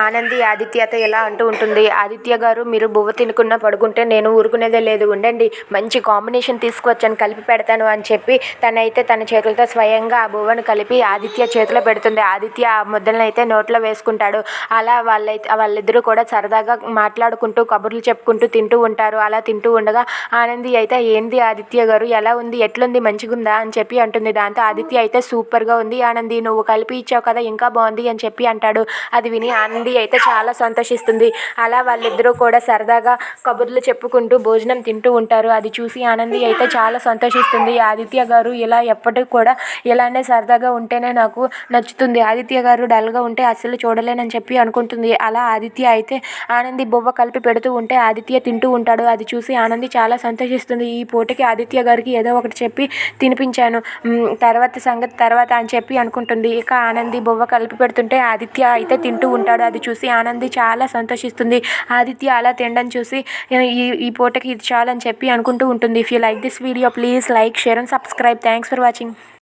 ఆనంది ఆదిత్యతో ఎలా అంటూ ఉంటుంది. ఆదిత్య గారు మీరు బువ్వ తినకుండా పడుకుంటే నేను ఊరుకునేదే లేదు. ఉండండి మంచి కాంబినేషన్ తీసుకువచ్చాను కలిపి పెడతాను అని చెప్పి తనైతే తన చేతులతో స్వయంగా ఆ బువ్వను కలిపి ఆదిత్య చేతిలో పెడుతుంది. ఆదిత్య ఆ ముద్దలను అయితే నోట్లో వేసుకుంటాడు. అలా వాళ్ళైతే వాళ్ళిద్దరూ కూడా సరదాగా మాట్లాడుకుంటూ కబుర్లు చెప్పుకుంటూ తింటూ ఉంటారు. అలా తింటూ ఉండగా ఆనంది అయితే ఏంది ఆదిత్య గారు ఎలా ఉంది? ఎట్లుంది? మంచిగుందా? అని చెప్పి అంటుంది. దాంతో ఆదిత్య అయితే సూపర్గా ఉంది ఆనంది నువ్వు కలిపి ఇచ్చావు కదా ఇంకా బాగుంది అని చెప్పి అంటాడు. అది విని ఆనంది అయితే చాలా సంతోషిస్తుంది. అలా వాళ్ళిద్దరూ కూడా సరదాగా కబుర్లు చెప్పుకుంటూ భోజనం తింటూ ఉంటారు. అది చూసి ఆనంది అయితే చాలా సంతోషిస్తుంది. ఆదిత్య గారు ఇలా ఎప్పటికి కూడా ఇలానే సరదాగా ఉంటేనే నాకు నచ్చుతుంది. ఆదిత్య గారు డల్గా ఉంటే అస్సలు చూడలేనని చెప్పి అనుకుంటుంది. అలా ఆదిత్య అయితే ఆనంది బువ్వ కలిపి పెడుతూ ఉంటే ఆదిత్య తింటూ ఉంటాడు. అది చూసి ఆనంది చాలా సంతోషిస్తుంది. ఈ పూటకి ఆదిత్య గారికి ఏదో ఒకటి చెప్పి తినిపించాను. తర్వాత సంగతి తర్వాత అని చెప్పి అనుకుంటుంది. ఇక ఆనంది బువ్వ కలిపి పెడుతుంటే ఆదిత్య అయితే తింటూ ఉంటాడు. అది అది చూసి ఆనంది చాలా సంతోషిస్తుంది. ఆదిత్య అలా తినడం చూసి ఈ ఈ పూటకి ఇది చాలని చెప్పి అనుకుంటూ ఉంటుంది. If you like this video please like share and subscribe thanks for watching